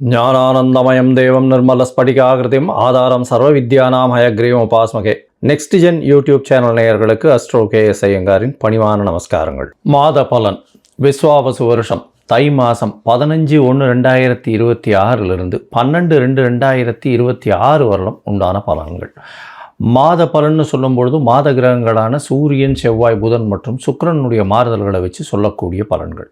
ஞானானந்தமயம் தேவம் நிர்மலஸ்படிகாகிருதிம் ஆதாரம் சர்வ வித்யானாம் ஹயக்ரீவம் உபாஸ்மகே. நெக்ஸ்ட் ஜென் யூடியூப் சேனல் நேயர்களுக்கு அஸ்ட்ரோ கே எஸ் ஐயங்காரின் பணிவான நமஸ்காரங்கள். மாத பலன் விஸ்வாவசு வருஷம் தை மாதம் பதினஞ்சு ஒன்று ரெண்டாயிரத்தி இருபத்தி ஆறிலிருந்து பன்னெண்டு ரெண்டு ரெண்டாயிரத்தி இருபத்தி ஆறு வரலும் உண்டான பலன்கள். மாத பலன்னு சொல்லும் பொழுது மாத கிரகங்களான சூரியன் செவ்வாய் புதன் மற்றும் சுக்கிரனுடைய மாறுதல்களை வச்சு சொல்லக்கூடிய பலன்கள்.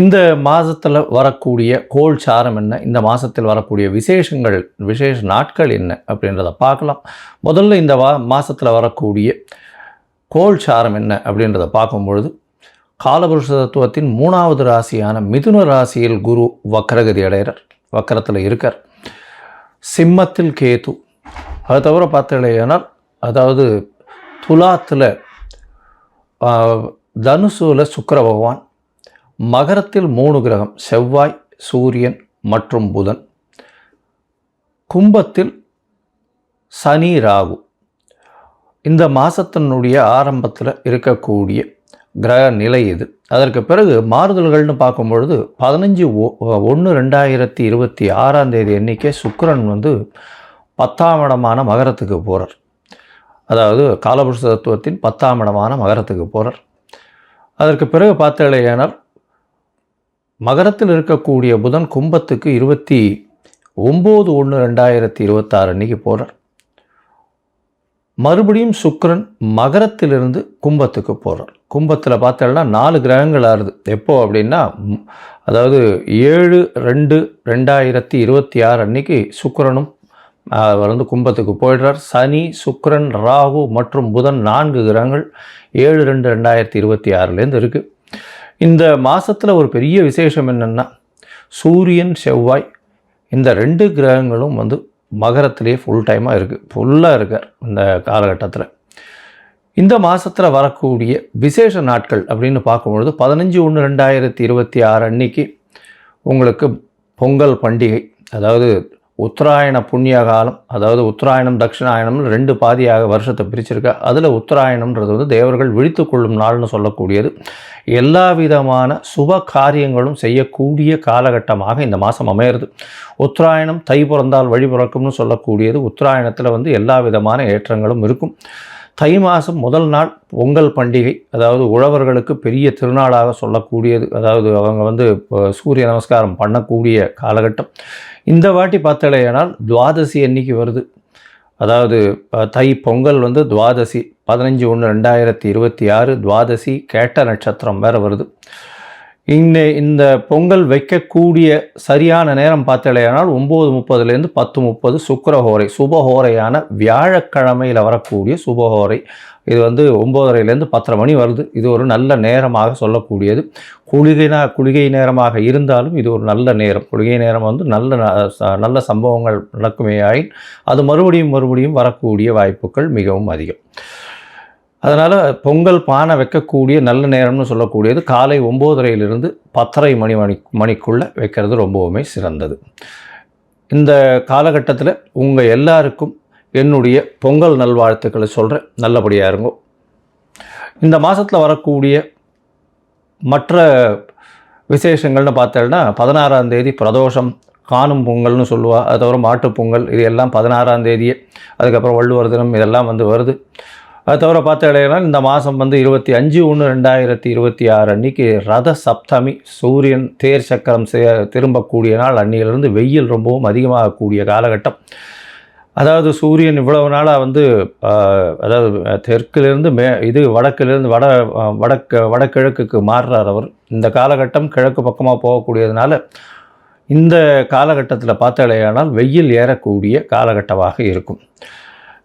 இந்த மாதத்தில் வரக்கூடிய கோள் சாரம் என்ன? இந்த மாதத்தில் வரக்கூடிய விசேஷங்கள் விசேஷ நாட்கள் என்ன? அப்படின்றத பார்க்கலாம். முதல்ல இந்த வா மாதத்தில் வரக்கூடிய கோள் சாரம் என்ன? அப்படின்றத பார்க்கும்பொழுது காலபுருஷ தத்துவத்தின் மூணாவது ராசியான மிதுன ராசியில் குரு வக்கரகதி அடைகிறார். வக்கரத்தில் இருக்கார். சிம்மத்தில் கேது. அது தவிர பார்த்தீங்கன்னா அதாவது துலாத்தில் தனுசுவில் சுக்கர பகவான். மகரத்தில் மூணு கிரகம் செவ்வாய் சூரியன் மற்றும் புதன். கும்பத்தில் சனி ராகு. இந்த மாதத்தினுடைய ஆரம்பத்தில் இருக்கக்கூடிய கிரக நிலை இது. அதற்கு பிறகு மாறுதல்கள்னு பார்க்கும் பொழுது பதினஞ்சு ஒன்று ரெண்டாயிரத்தி இருபத்தி ஆறாம் தேதி எண்ணிக்கை சுக்கரன் வந்து பத்தாம் இடமான மகரத்துக்கு போகிறார் அதாவது காலபுருஷ தத்துவத்தின் பத்தாம் இடமான மகரத்துக்கு போகிறார் அதற்கு பிறகு பார்த்தேனால் மகரத்தில் இருக்கக்கூடிய புதன் கும்பத்துக்கு இருபத்தி ஒம்பது ஒன்று ரெண்டாயிரத்தி இருபத்தாறு அன்னைக்கு போகிறார் மறுபடியும் சுக்கரன் மகரத்திலிருந்து கும்பத்துக்கு போகிறார் கும்பத்தில் பார்த்தோம்னா நாலு கிரகங்கள் ஆறுது. எப்போ அப்படின்னா அதாவது ஏழு ரெண்டு ரெண்டாயிரத்தி இருபத்தி ஆறு அன்னைக்கு சுக்கரனும் அவர் வந்து கும்பத்துக்கு போயிடுறார். சனி சுக்கரன் ராகு மற்றும் புதன் நான்கு கிரகங்கள் ஏழு ரெண்டு ரெண்டாயிரத்தி இருபத்தி ஆறுலேருந்து இருக்குது இந்த மாதத்தில் ஒரு பெரிய விசேஷம் என்னென்னா சூரியன் செவ்வாய் இந்த ரெண்டு கிரகங்களும் வந்து மகரத்திலே ஃபுல் டைமாக இருக்குது ஃபுல்லாக இருக்கார் இந்த காலகட்டத்தில். இந்த மாதத்தில் வரக்கூடிய விசேஷ நாட்கள் அப்படின்னு பார்க்கும்பொழுது பதினஞ்சு ஒன்று ரெண்டாயிரத்தி இருபத்தி ஆறு அன்னைக்கு உங்களுக்கு பொங்கல் பண்டிகை அதாவது உத்தராயண புண்ணிய காலம் அதாவது உத்தராயணம் தட்சிணாயணம்னு ரெண்டு பாதியாக வருஷத்தை பிரிச்சிருக்க. அதில் உத்தராயணம்ன்றது வந்து தேவர்கள் விழித்து கொள்ளும் நாள்னு சொல்லக்கூடியது. எல்லா விதமான சுப காரியங்களும் செய்யக்கூடிய காலகட்டமாக இந்த மாதம் அமையிறது. உத்தராயணம் தை பிறந்தால் வழி பிறக்கும்னு சொல்லக்கூடியது. உத்தராயணத்தில் வந்து எல்லா விதமான ஏற்றங்களும் இருக்கும். தை மாதம் முதல் நாள் பொங்கல் பண்டிகை அதாவது உழவர்களுக்கு பெரிய திருநாளாக சொல்லக்கூடியது. அதாவது அவங்க வந்து இப்போ சூரிய நமஸ்காரம் பண்ணக்கூடிய காலகட்டம். இந்த வாட்டி பார்த்தலையானால் துவாதசி அன்னைக்கு வருது. அதாவது தை பொங்கல் வந்து துவாதசி பதினஞ்சு ஒன்று ரெண்டாயிரத்தி இருபத்தி ஆறு துவாதசி கேட்ட நட்சத்திரம் வேறு வருது. இந்த இந்த பொங்கல் வைக்கக்கூடிய சரியான நேரம் பார்த்தலையானால் ஒம்பது முப்பதுலேருந்து பத்து முப்பது சுக்கரஹோரை சுபஹோரையான வியாழக்கிழமையில் வரக்கூடிய சுபஹோரை. இது வந்து ஒம்போதரைலேருந்து பத்தரை மணி வருது. இது ஒரு நல்ல நேரமாக சொல்லக்கூடியது. குளிகைனா குளிகை நேரமாக இருந்தாலும் இது ஒரு நல்ல நேரம். குளிகை நேரம் வந்து நல்ல ந- ச- நல்ல சம்பவங்கள் நடக்குமே ஆயின் அது மறுபடியும் மறுபடியும் வரக்கூடிய வாய்ப்புகள் மிகவும் அதிகம். அதனால் பொங்கல் பானை வைக்கக்கூடிய நல்ல நேரம்னு சொல்லக்கூடியது காலை ஒம்போதரையிலிருந்து பத்தரை மணி மணி மணிக்குள்ளே வைக்கிறது ரொம்பவுமே சிறந்தது. இந்த காலகட்டத்தில் உங்கள் எல்லாருக்கும் என்னுடைய பொங்கல் நல்வாழ்த்துக்களை சொல்கிறேன் நல்லபடியாக இருங்கோ. இந்த மாதத்தில் வரக்கூடிய மற்ற விசேஷங்கள்னு பார்த்தேன்னா பதினாறாம் தேதி பிரதோஷம் காணும் பொங்கல்னு சொல்லுவாள் அது தவிர மாட்டுப் பொங்கல் இது எல்லாம் பதினாறாம் தேதியே. அதுக்கப்புறம் வள்ளுவர் தினம் இதெல்லாம் வந்து வருது. அது தவிர பார்த்தீங்கன்னா இந்த மாதம் வந்து இருபத்தி அஞ்சு ஒன்று ரெண்டாயிரத்தி இருபத்தி ஆறு அன்னைக்கு ரத சப்தமி சூரியன் தேர் சக்கரம் சே- திரும்பக்கூடிய நாள் அன்னியிலிருந்து வெயில் ரொம்பவும் அதிகமாகக்கூடிய காலகட்டம். அதாவது சூரியன் இவ்வளவு நாளாக வந்து அதாவது தெற்கிலிருந்து மே இது வடக்கிலிருந்து வட வடக்கு வடகிழக்குக்கு மாறுறார் அவர். இந்த காலகட்டம் கிழக்கு பக்கமாக போகக்கூடியதுனால இந்த காலகட்டத்தில் பார்த்தாலேயானால் வெயில் ஏறக்கூடிய காலகட்டமாக இருக்கும்.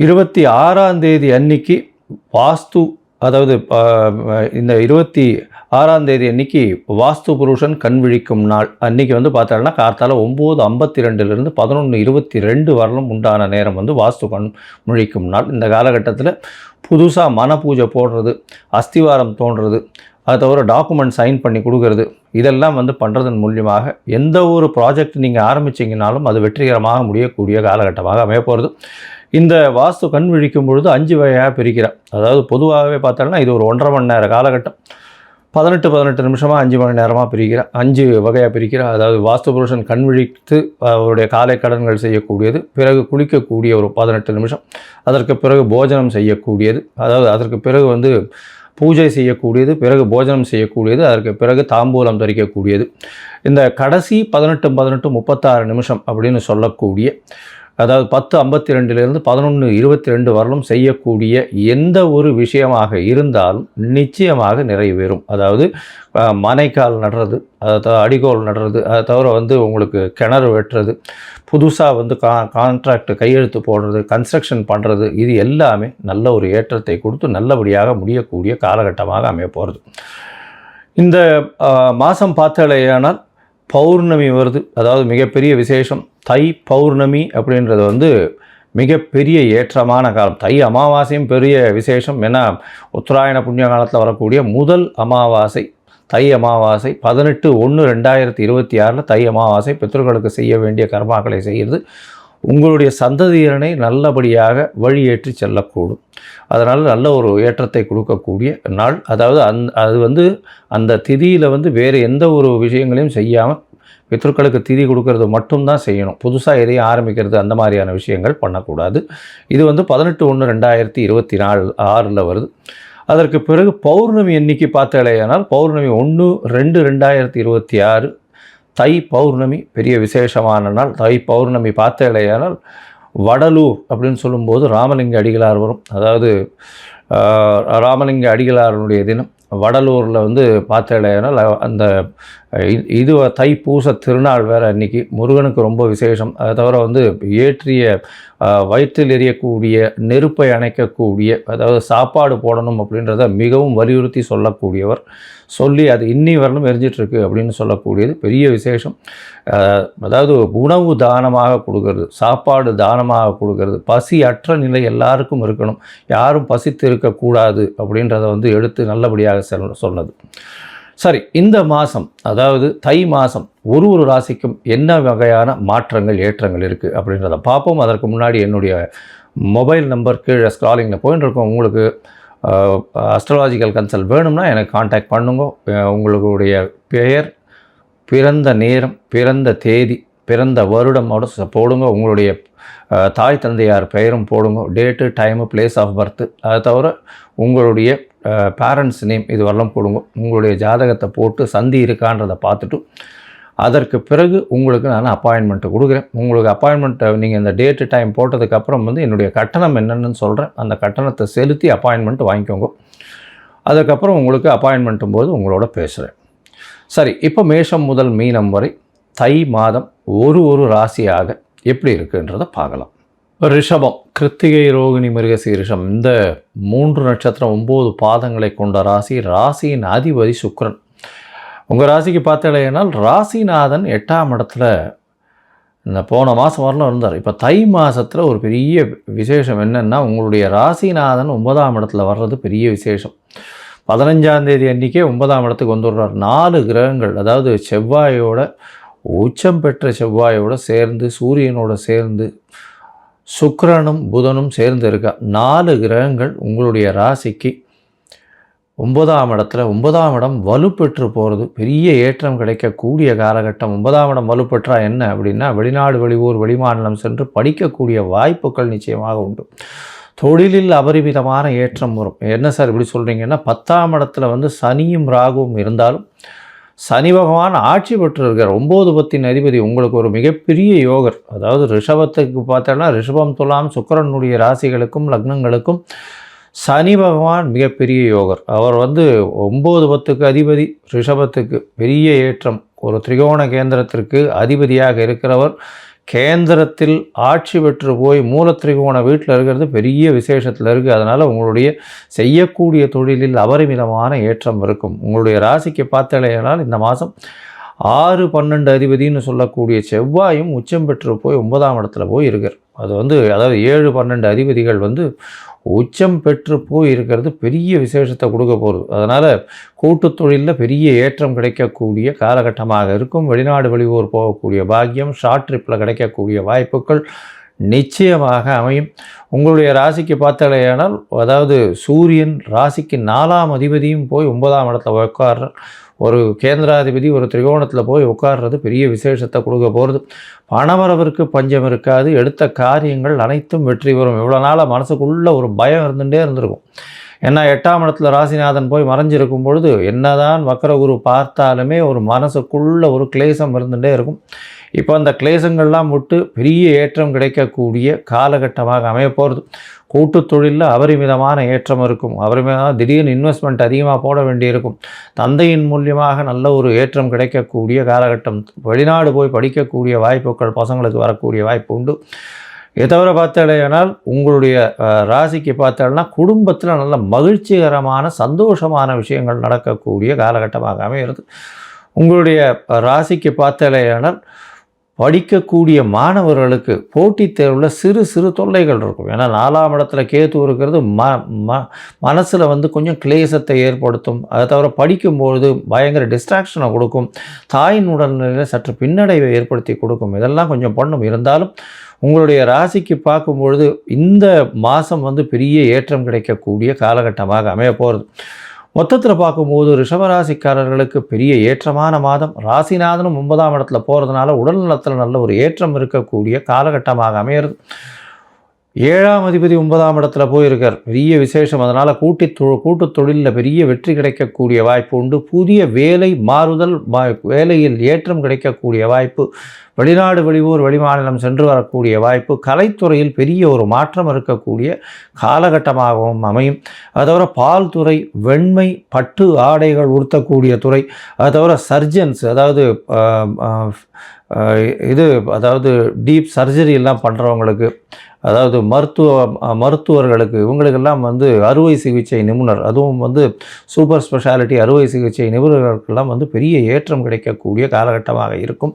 இருபத்தி ஆறாம் தேதி அன்னைக்கு வாஸ்து அதாவது ப- இந்த இருபத்தி ஆறாம் தேதி அன்னைக்கு வாஸ்து புருஷன் கண் விழிக்கும் நாள். அன்னைக்கு வந்து பார்த்தோம்னா கார்த்தால ஒம்பது ஐம்பத்தி ரெண்டுலேருந்து பதினொன்று இருபத்தி ரெண்டு வரலும் உண்டான நேரம் வந்து வாஸ்து கண் முழிக்கும் நாள். இந்த காலகட்டத்தில் புதுசாக மன பூஜை போடுறது அஸ்திவாரம் தோன்றது அதை தவிர டாக்குமெண்ட் சைன் பண்ணி கொடுக்கறது இதெல்லாம் வந்து பண்ணுறதன் மூலியமாக எந்த ஒரு ப்ராஜெக்ட் நீங்கள் ஆரம்பிச்சிங்கனாலும் அது வெற்றிகரமாக முடியக்கூடிய காலகட்டமாக அமைய போகிறது இந்த வாஸ்து கண் விழிக்கும் பொழுது அஞ்சு வகையாக பிரிக்கிறேன். அதாவது பொதுவாகவே பார்த்தோம்னா இது ஒரு ஒன்றரை மணி நேர காலகட்டம். பதினெட்டு பதினெட்டு நிமிஷமாக அஞ்சு மணி நேரமாக பிரிக்கிறேன். அஞ்சு வகையாக பிரிக்கிறேன். அதாவது வாஸ்து புருஷன் கண் விழித்து அவருடைய காலை கடன்கள் செய்யக்கூடியது பிறகு குளிக்கக்கூடிய ஒரு பதினெட்டு நிமிஷம் அதற்கு பிறகு போஜனம் செய்யக்கூடியது அதாவது அதற்கு பிறகு வந்து பூஜை செய்யக்கூடியது பிறகு போஜனம் செய்யக்கூடியது அதற்கு பிறகு தாம்பூலம் தரிக்கக்கூடியது. இந்த கடைசி பதினெட்டு பதினெட்டு முப்பத்தாறு நிமிஷம் அப்படின்னு சொல்லக்கூடிய அதாவது பத்து ஐம்பத்தி ரெண்டுலேருந்து பதினொன்று இருபத்தி ரெண்டு வரலும் செய்யக்கூடிய எந்த ஒரு விஷயமாக இருந்தாலும் நிச்சயமாக நிறைவேறும். அதாவது மனைக்கால் நடுறது அதை தவிர அடிகோல் நடுறது அதை தவிர வந்து உங்களுக்கு கிணறு வெட்டுறது புதுசாக வந்து கா கான்ட்ராக்ட் கையெழுத்து போடுறது கன்ஸ்ட்ரக்ஷன் பண்ணுறது இது எல்லாமே நல்ல ஒரு ஏற்றத்தை கொடுத்து நல்லபடியாக முடியக்கூடிய காலகட்டமாக அமைய போகிறது இந்த மாதம் பார்த்தாலேயானால் பௌர்ணமி வருது. அதாவது மிகப்பெரிய விசேஷம். தை பௌர்ணமி அப்படின்றது வந்து மிகப்பெரிய ஏற்றமான காலம். தை அமாவாசையும் பெரிய விசேஷம். ஏன்னா உத்தராயண புண்ணிய காலத்தில் வரக்கூடிய முதல் அமாவாசை. தை அமாவாசை பதினெட்டு ஒன்று ரெண்டாயிரத்தி இருபத்தி ஆறில் தை அமாவாசை பித்தர்களுக்கு செய்ய வேண்டிய கர்மாக்களை செய்கிறது. உங்களுடைய சந்ததியரனை நல்லபடியாக வழியேற்றி செல்லக்கூடும். அதனால் நல்ல ஒரு ஏற்றத்தை கொடுக்கக்கூடிய நாள். அதாவது அந் அது வந்து அந்த திதியில் வந்து வேறு எந்த ஒரு விஷயங்களையும் செய்யாமல் பித்ருக்களுக்கு திதி கொடுக்கறது மட்டும்தான் செய்யணும். புதுசாக எதையும் ஆரம்பிக்கிறது அந்த மாதிரியான விஷயங்கள் பண்ணக்கூடாது. இது வந்து பதினெட்டு ஒன்று ரெண்டாயிரத்தி இருபத்தி நாலு ஆறில் வருது. அதற்கு பிறகு பௌர்ணமி எண்ணிக்கை பார்த்தாலேயானால் பௌர்ணமி ஒன்று ரெண்டு ரெண்டாயிரத்தி இருபத்தி ஆறு தை பௌர்ணமி பெரிய விசேஷமான நாள். தை பௌர்ணமி பார்த்தாலேயானால் வடலூர் அப்படின்னு சொல்லும்போது ராமலிங்க அடிகளார் வரும். அதாவது ராமலிங்க அடிகளாரனுடைய தினம். வடலூரில் வந்து பார்த்தாலேயானால் அந்த இது தைப்பூச திருநாள் வேறு இன்றைக்கி முருகனுக்கு ரொம்ப விசேஷம். அதை தவிர வந்து ஏற்றிய வயிற்றில் எரியக்கூடிய நெருப்பை அணைக்கக்கூடிய அதாவது சாப்பாடு போடணும் அப்படின்றத மிகவும் வலியுறுத்தி சொல்லக்கூடியவர். சொல்லி அது இன்னி வரலும் எரிஞ்சிட்ருக்கு அப்படின்னு சொல்லக்கூடியது. பெரிய விசேஷம். அதாவது உணவு தானமாக கொடுக்கறது சாப்பாடு தானமாக கொடுக்கறது பசி அற்ற நிலை எல்லாருக்கும் இருக்கணும். யாரும் பசித்து இருக்கக்கூடாது அப்படின்றத வந்து எடுத்து நல்லபடியாக சொன்னது. சரி இந்த மாதம் அதாவது தை மாதம் ஒரு ஒரு ராசிக்கும் என்ன வகையான மாற்றங்கள் ஏற்றங்கள் இருக்குது அப்படின்றத பார்ப்போம். அதற்கு முன்னாடி என்னுடைய மொபைல் நம்பர் கீழே ஸ்க்ராலிங்கில் போயின்னு உங்களுக்கு அஸ்ட்ராலாஜிக்கல் கன்சல்ட் வேணும்னா எனக்கு காண்டாக்ட் பண்ணுங்க. உங்களுடைய பெயர் பிறந்த நேரம் பிறந்த தேதி பிறந்த வருடமோட போடுங்க. உங்களுடைய தாய் தந்தையார் பெயரும் போடுங்க. Date time place of birth அதை தவிர உங்களுடைய பேரண்ட்ஸ் நேம் இது வரலாம் போடுங்க. உங்களுடைய ஜாதகத்தை போட்டு சந்தி இருக்கான்றதை பார்த்துட்டு அதற்கு பிறகு உங்களுக்கு நான் அப்பாயின்மெண்ட்டு கொடுக்குறேன். உங்களுக்கு அப்பாயின்மெண்ட்டை நீங்கள் இந்த டேட்டு டைம் போட்டதுக்கப்புறம் வந்து என்னுடைய கட்டணம் என்னென்னு சொல்கிறேன் அந்த கட்டணத்தை செலுத்தி அப்பாயின்மெண்ட் வாங்கிக்கோங்க. அதுக்கப்புறம் உங்களுக்கு அப்பாயின்மெண்ட்டும் போது உங்களோட பேசுகிறேன் சரி இப்போ மேஷம் முதல் மீனம் வரை தை மாதம் ஒரு ஒரு ராசியாக எப்படி இருக்குன்றதை பார்க்கலாம். ரிஷபம் கிருத்திகை ரோகிணி மிருகசீரிஷம் இந்த மூன்று நட்சத்திரம் ஒம்பது பாதங்களை கொண்ட ராசி ராசியின் அதிபதி சுக்ரன். உங்கள் ராசிக்கு பார்த்தீங்கன்னா ராசிநாதன் எட்டாம் இடத்துல இந்த போன மாதம் வரலாம் இருந்தார். இப்போ தை மாதத்தில் ஒரு பெரிய விசேஷம் என்னென்னா உங்களுடைய ராசிநாதன் ஒன்பதாம் இடத்துல வர்றது பெரிய விசேஷம். பதினஞ்சாந்தேதி அன்றைக்கே ஒன்பதாம் இடத்துக்கு வந்துடுறார். நாலு கிரகங்கள் அதாவது செவ்வாயோட உச்சம் பெற்ற செவ்வாயோடு சேர்ந்து சூரியனோட சேர்ந்து சுக்கரனும் புதனும் சேர்ந்து இருக்கா நாலு கிரகங்கள் உங்களுடைய ராசிக்கு ஒன்பதாம் இடத்துல ஒன்பதாம் இடம் வலுப்பெற்று போகிறது பெரிய ஏற்றம் கிடைக்கக்கூடிய காலகட்டம். ஒன்பதாம் இடம் வலுப்பெற்றா என்ன அப்படின்னா வெளிநாடு வெளியூர் வெளிமாநிலம் சென்று படிக்கக்கூடிய வாய்ப்புகள் நிச்சயமாக உண்டு. தொழிலில் அபரிமிதமான ஏற்றம் வரும். என்ன சார் இப்படி சொல்கிறீங்கன்னா பத்தாம் இடத்துல வந்து சனியும் ராகுவும் இருந்தாலும் சனி பகவான் ஆட்சி பெற்றிருக்கார். ஒம்பது பத்தின் அதிபதி உங்களுக்கு ஒரு மிகப்பெரிய யோகர். அதாவது ரிஷபத்துக்கு பார்த்தோன்னா ரிஷபம் துலாம் சுக்கரனுடைய ராசிகளுக்கும் லக்னங்களுக்கும் சனி பகவான் மிகப்பெரிய யோகர். அவர் வந்து ஒம்பது பத்துக்கு அதிபதி ரிஷபத்துக்கு பெரிய ஏற்றம். ஒரு திரிகோண கேந்திரத்திற்கு அதிபதியாக இருக்கிறவர். கேந்திரத்தில் ஆட்சி பெற்று போய் மூலத்திரிகோண வீட்டில் இருக்கிறது பெரிய விசேஷத்தில் இருக்குது அதனால் உங்களுடைய செய்யக்கூடிய தொழிலில் அபரிமிதமான ஏற்றம் இருக்கும். உங்களுடைய ராசிக்கு பார்த்தலையானால் இந்த மாதம் ஆறு பன்னெண்டு அதிபதினு சொல்லக்கூடிய செவ்வாயும் உச்சம் பெற்று போய் ஒன்பதாம் இடத்துல போய் இருக்கார். அது வந்து அதாவது ஏழு பன்னெண்டு அதிபதிகள் வந்து உச்சம் பெற்று போய் இருக்கிறது பெரிய விசேஷத்தை கொடுக்க போகிறது அதனால் கூட்டு தொழிலில் பெரிய ஏற்றம் கிடைக்கக்கூடிய காலகட்டமாக இருக்கும். வெளிநாடு வெளியூர் போகக்கூடிய பாக்கியம் ஷார்ட் ட்ரிப்பில் கிடைக்கக்கூடிய வாய்ப்புகள் நிச்சயமாக அமையும். உங்களுடைய ராசிக்கு பார்த்தாலேயானால் அதாவது சூரியன் ராசிக்கு நாலாம் அதிபதியும் போய் ஒன்பதாம் இடத்துல உட்கார்ற ஒரு கேந்திராதிபதி ஒரு திரிகோணத்தில் போய் உட்கார்றது பெரிய விசேஷத்தை கொடுக்க போகிறது பணவரவிற்கு பஞ்சம் இருக்காது. எடுத்த காரியங்கள் அனைத்தும் வெற்றி பெறும். இவ்வளோ நாளாக மனசுக்குள்ளே ஒரு பயம் இருந்துகிட்டே இருந்திருக்கும். ஏன்னா எட்டாம் இடத்துல ராசிநாதன் போய் மறைஞ்சிருக்கும் பொழுது என்னதான் வக்கரகுரு பார்த்தாலுமே ஒரு மனசுக்குள்ள ஒரு கிளேசம் இருந்துகிட்டே இருக்கும். இப்போ அந்த கிளேசங்கள்லாம் விட்டு பெரிய ஏற்றம் கிடைக்கக்கூடிய காலகட்டமாக அமைய போகிறது கூட்டு தொழிலில் அபரிமிதமான ஏற்றம் இருக்கும். அபரிமிதமாக திடீர்னு இன்வெஸ்ட்மெண்ட் அதிகமாக போட வேண்டியிருக்கும். தந்தையின் மூலியமாக நல்ல ஒரு ஏற்றம் கிடைக்கக்கூடிய காலகட்டம். வெளிநாடு போய் படிக்கக்கூடிய வாய்ப்புகள் பசங்களுக்கு வரக்கூடிய வாய்ப்பு உண்டு. இதை தவிர பார்த்தாலேனால் உங்களுடைய ராசிக்கு பார்த்தாலும் குடும்பத்தில் நல்ல மகிழ்ச்சிகரமான சந்தோஷமான விஷயங்கள் நடக்கக்கூடிய காலகட்டமாக அமைகிறது. உங்களுடைய ராசிக்கு பார்த்தாலேயானால் படிக்கக்கூடிய மாணவர்களுக்கு போட்டித் தேர்வில் சிறு சிறு தொல்லைகள் இருக்கும். ஏன்னா நாலாம் இடத்துல கேத்து இருக்கிறது ம ம மனசில் வந்து கொஞ்சம் கிளேசத்தை ஏற்படுத்தும். அதை தவிர படிக்கும்பொழுது பயங்கர டிஸ்ட்ராக்ஷனை கொடுக்கும். தாயின் உடல்நிலையில் சற்று பின்னடைவை ஏற்படுத்தி கொடுக்கும். இதெல்லாம் கொஞ்சம் பண்ணும். இருந்தாலும் உங்களுடைய ராசிக்கு பார்க்கும்பொழுது இந்த மாதம் வந்து பெரிய ஏற்றம் கிடைக்கக்கூடிய காலகட்டமாக அமைய போகிறது மொத்தத்தில் பார்க்கும்போது ரிஷபராசிக்காரர்களுக்கு பெரிய ஏற்றமான மாதம். ராசிநாதனும் ஒன்பதாம் இடத்துல போகிறதுனால உடல் நலத்தில் நல்ல ஒரு ஏற்றம் இருக்கக்கூடிய காலகட்டமாக அமையிறது. ஏழாம் அதிபதி ஒன்பதாம் இடத்துல போயிருக்கார். பெரிய விசேஷம். அதனால் கூட்டி தொ கூட்டு தொழிலில் பெரிய வெற்றி கிடைக்கக்கூடிய வாய்ப்பு உண்டு. புதிய வேலை மாறுதல் வேலையில் ஏற்றம் கிடைக்கக்கூடிய வாய்ப்பு வெளிநாடு வெளியூர் வெளிமாநிலம் சென்று வரக்கூடிய வாய்ப்பு கலைத்துறையில் பெரிய ஒரு மாற்றம் இருக்கக்கூடிய காலகட்டமாகவும் அமையும். அது தவிர பால் துறை வெண்மை பட்டு ஆடைகள் உடுத்தக்கூடிய துறை அது தவிர சர்ஜன்ஸ் அதாவது இது அதாவது டீப் சர்ஜரி எல்லாம் பண்ணுறவங்களுக்கு அதாவது மருத்துவ மருத்துவர்களுக்கு இவங்களுக்கெல்லாம் வந்து அறுவை சிகிச்சை நிபுணர் அதுவும் வந்து சூப்பர் ஸ்பெஷாலிட்டி அறுவை சிகிச்சை நிபுணர்களுக்கெல்லாம் வந்து பெரிய ஏற்றம் கிடைக்கக்கூடிய காலகட்டமாக இருக்கும்.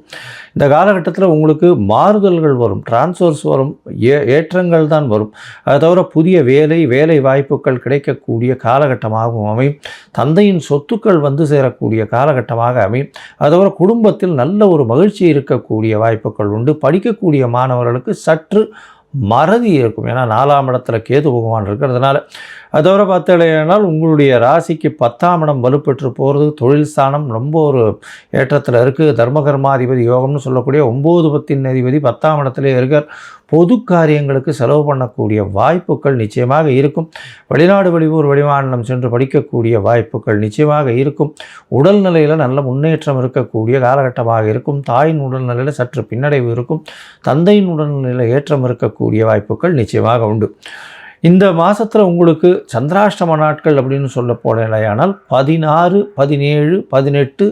இந்த காலகட்டத்தில் உங்களுக்கு மாறுதல்கள் வரும் டிரான்ஸ்ஃபர்ஸ் வரும் ஏ ஏற்றங்கள் தான் வரும். அதை தவிர புதிய வேலை வேலை வாய்ப்புகள் கிடைக்கக்கூடிய காலகட்டமாகவும் அமையும். தந்தையின் சொத்துக்கள் வந்து சேரக்கூடிய காலகட்டமாக அமையும். அதை தவிர குடும்பத்தில் நல்ல ஒரு மகிழ்ச்சி இருக்கக்கூடிய வாய்ப்புகள் உண்டு. படிக்கக்கூடிய மாணவர்களுக்கு சற்று மறதி இருக்கும். ஏன்னா நாலாம் இடத்துல கேது பகவான் இருக்கிறதுனால அதோட பார்த்தாலேனால் உங்களுடைய ராசிக்கு பத்தாம் இடம் வலுப்பெற்று போகிறது தொழில் ஸ்தானம் ரொம்ப ஒரு ஏற்றத்தில் இருக்குது தர்மகர்மாதிபதி யோகம்னு சொல்லக்கூடிய ஒம்பது பத்தின் அதிபதி பத்தாம் இடத்துல இருக்கார். பொது காரியங்களுக்கு செலவு பண்ணக்கூடிய வாய்ப்புகள் நிச்சயமாக இருக்கும். வெளிநாடு வெளியூர் வெளிமாநிலம் சென்று படிக்கக்கூடிய வாய்ப்புகள் நிச்சயமாக இருக்கும். உடல்நிலையில் நல்ல முன்னேற்றம் இருக்கக்கூடிய காலகட்டமாக இருக்கும். தாயின் உடல்நிலையில் சற்று பின்னடைவு இருக்கும். தந்தையின் உடல்நிலையில் ஏற்றம் இருக்கக்கூடிய வாய்ப்புகள் நிச்சயமாக உண்டு. இந்த மாதத்தில் உங்களுக்கு சந்திராஷ்டம நாட்கள் அப்படின்னு சொல்ல போனேனால் பதினாறு பதினேழு பதினெட்டு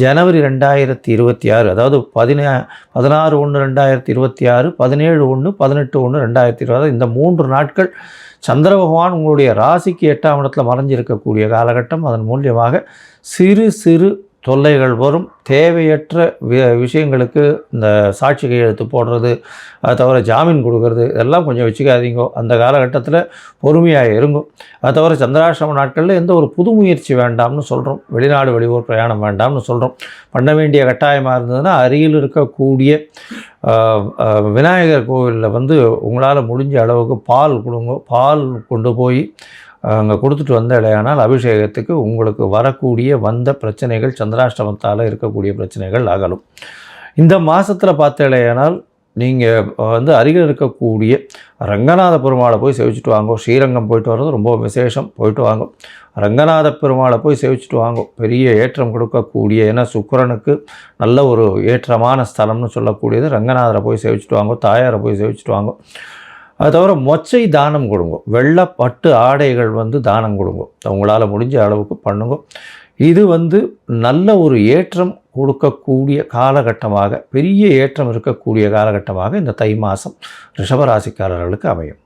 ஜனவரி ரெண்டாயிரத்தி இருபத்தி ஆறு அதாவது பதினா பதினாறு ஒன்று ரெண்டாயிரத்தி இருபத்தி ஆறு பதினேழு ஒன்று பதினெட்டு ஒன்று ரெண்டாயிரத்தி இருபது இந்த மூன்று நாட்கள் சந்திர பகவான் உங்களுடைய ராசிக்கு எட்டாம் இடத்துல மறைஞ்சிருக்கக்கூடிய காலகட்டம். அதன் மூலியமாக சிறு சிறு தொல்லைகள் வரும். தேவையற்ற விஷயங்களுக்கு இந்த சாட்சி கையெழுத்து போடுறது அதை தவிர ஜாமீன் கொடுக்கறது இதெல்லாம் கொஞ்சம் வச்சுக்காதீங்க. அந்த காலகட்டத்தில் பொறுமையாக இருங்கும் அதை தவிர சந்திராசிரம நாட்களில் எந்த ஒரு புது முயற்சி வேண்டாம்னு சொல்கிறோம் வெளிநாடு வெளியூர் பிரயாணம் வேண்டாம்னு சொல்கிறோம் பண்ண வேண்டிய கட்டாயமாக இருந்ததுன்னா அருகில் இருக்கக்கூடிய விநாயகர் கோவிலில் வந்து உங்களால் முடிஞ்ச அளவுக்கு பால் கொடுங்க. பால் கொண்டு போய் அங்கே கொடுத்துட்டு வந்த இல்லையானால் அபிஷேகத்துக்கு உங்களுக்கு வரக்கூடிய வந்த பிரச்சனைகள் சந்திராஷ்டமத்தால் இருக்கக்கூடிய பிரச்சனைகள் அகலும். இந்த மாதத்தில் பார்த்த இல்லையானால் நீங்கள் வந்து அருகில் இருக்கக்கூடிய ரங்கநாத பெருமாளை போய் சேவிச்சுட்டு வாங்கோ. ஸ்ரீரங்கம் போயிட்டு வர்றது ரொம்ப விசேஷம். போயிட்டு வாங்கோ. ரங்கநாத பெருமாளை போய் சேவிச்சுட்டு வாங்கோ. பெரிய ஏற்றம் கொடுக்கக்கூடிய ஏன்னா சுக்கரனுக்கு நல்ல ஒரு ஏற்றமான ஸ்தலம்னு சொல்லக்கூடியது ரங்கநாதரை போய் சேவிச்சுட்டு வாங்கோ. தாயாரை போய் சேவிச்சுட்டு வாங்கோ. அது தவிர மொச்சை தானம் கொடுங்க. வெள்ளை பட்டு ஆடைகள் வந்து தானம் கொடுங்க. உங்களால் முடிஞ்ச அளவுக்கு பண்ணுங்க. இது வந்து நல்ல ஒரு ஏற்றம் கொடுக்கக்கூடிய காலகட்டமாக பெரிய ஏற்றம் இருக்கக்கூடிய காலகட்டமாக இந்த தை மாதம் ரிஷபராசிக்காரர்களுக்கு அமையும்.